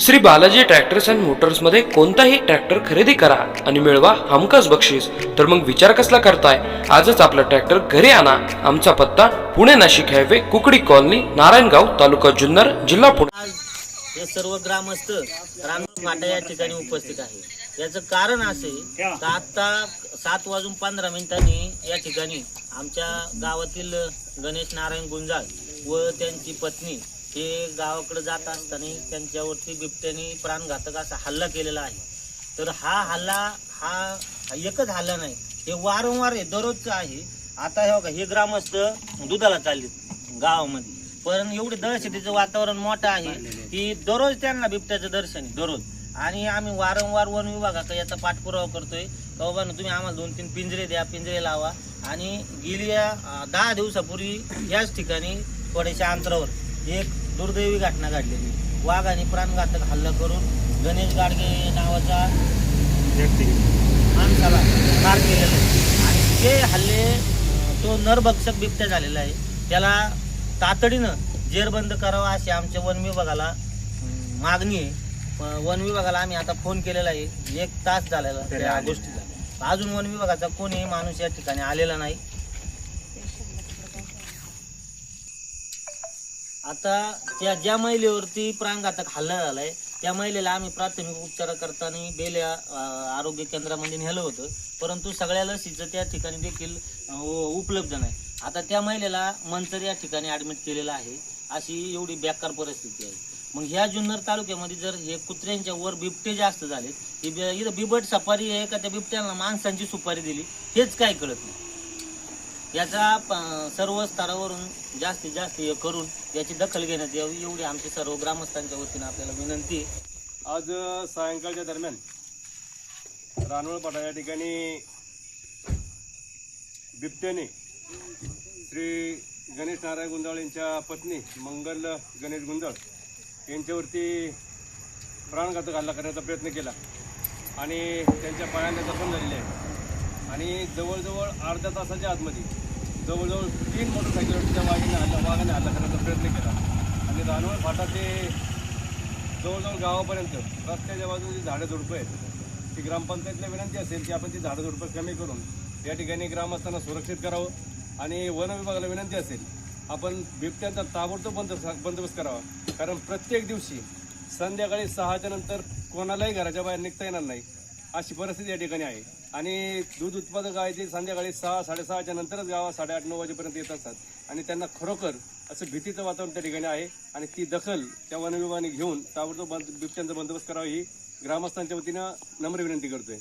Shri Balaji tractors and मोटर्समध्ये कोणताही tractor खरेदी करा आणि मिळवा हमखास बक्षीस. तर मग विचार कसला करताय? आजच आपला ट्रॅक्टर घरी आणा. आमचा पत्ता पुणे नाशिक हायवे कुकडी कॉलनी नारायणगाव तालुका जुन्नर जिल्हा पुणे. हे सर्व ग्रामस्थ रामनाथ या ठिकाणी उपस्थित आहे. याचं कारण असे का आता सात वाजून पंधरा मिनिटांनी या ठिकाणी आमच्या गावातील गणेश नारायण गुंजाळ व त्यांची पत्नी हे गावाकडे जात असताना त्यांच्यावरती बिबट्याने प्राणघातक असा हल्ला केलेला आहे. तर हा हल्ला हा एकच हल्ला नाही हे वारंवार आहे दररोजचं आहे. आता हे बघा हे ग्रामस्थ दुधाला चालले गावामध्ये. पण एवढे दहशतीचं वातावरण मोठं आहे की दररोज त्यांना बिबट्याचं दर्शन आहे, दररोज. आणि आम्ही वारंवार वन विभागाचा याचा पाठपुरावा करतोय. का बाबा तुम्ही आम्हाला दोन तीन पिंजरे द्या पिंजरे लावा. आणि गेल्या दहा दिवसापूर्वी याच ठिकाणी थोड्याशा अंतरावर एक दुर्दैवी घटना घडलेली. वाघाने प्राणघातक हल्ला करून गणेश गाडगे नावाचा माणसाला ठार केलेलं आहे. आणि ते हल्ले तो नरभक्षक बिबट्या झालेला आहे त्याला तातडीनं जेरबंद करावा अशी आमच्या वन विभागाला मागणी आहे. वन विभागाला आम्ही आता फोन केलेला आहे. एक तास झालेला त्या गोष्टीचा. अजून वन विभागाचा कोणीही माणूस या ठिकाणी आलेला नाही. आता त्या ज्या महिलेवरती प्राणघातक हल्ला झालाय त्या महिलेला आम्ही प्राथमिक उपचार करताना बेल्या आरोग्य केंद्रामध्ये नेलं होतं. परंतु सगळ्या लसीचं त्या ठिकाणी देखील उपलब्ध नाही. आता त्या महिलेला मंचर या ठिकाणी ऍडमिट केलेलं आहे. अशी एवढी बेकार परिस्थिती आहे. मग ह्या जुन्नर तालुक्यामध्ये जर हे कुत्र्यांच्या वर बिबटे जास्त झाले इथं बिबट सफारी आहे का? त्या बिबट्यांना माणसांची सुपारी दिली हेच काय कळत नाही. याचा प- सर्व स्तरावरून जास्तीत जास्त हे करून याची दखल घेण्यात यावी एवढी आमची सर्व ग्रामस्थांच्या वतीनं आपल्याला विनंती आहे. आज अ, सायंकाळच्या दरम्यान रानवळ पाटा या ठिकाणी बिबट्याने श्री गणेश नारायण गुंजाळ यांच्या पत्नी मंगल गणेश गुंजाळ यांच्यावरती प्राणघातक हल्ला करण्याचा प्रयत्न केला. आणि त्यांच्या पायांना जखम झालेली आहे. आणि जवळजवळ अर्ध्या तासाच्या आतमध्ये जवळजवळ तीन मोटरसायकलच्या वाघाने हल्ला वाघाने हल्ला करण्याचा प्रयत्न केला. आणि रानवळ फाटा ते जवळजवळ गावापर्यंत रस्त्याच्या बाजूने जी झाडं झुडपं आहेत ती ग्रामपंचायतला विनंती असेल की आपण ती झाडं झुडपं कमी करून या ठिकाणी ग्रामस्थांना सुरक्षित करावं. आणि वन विभागाला विनंती असेल आपण बिबट्यांचा ताबडतोब बंद बंदोबस्त करावा. कारण प्रत्येक दिवशी संध्याकाळी सहाच्या नंतर कोणालाही घराच्या बाहेर निघता येणार नाही. अशी परिस्थिती या ठिकाणी आहे. आणि दूध उत्पादक आहे ते संध्याकाळी सहा साडेसहाच्या नंतरच गावात साडेआठ नऊ वाजेपर्यंत येत असतात. आणि त्यांना खरोखर असं भीतीचं वातावरण त्या ठिकाणी आहे. आणि ती दखल त्या वनविभागाने घेऊन ताबडतोब बिबट्यांचा बंदोबस्त करावा ही ग्रामस्थांच्या वतीनं नम्र विनंती करतोय.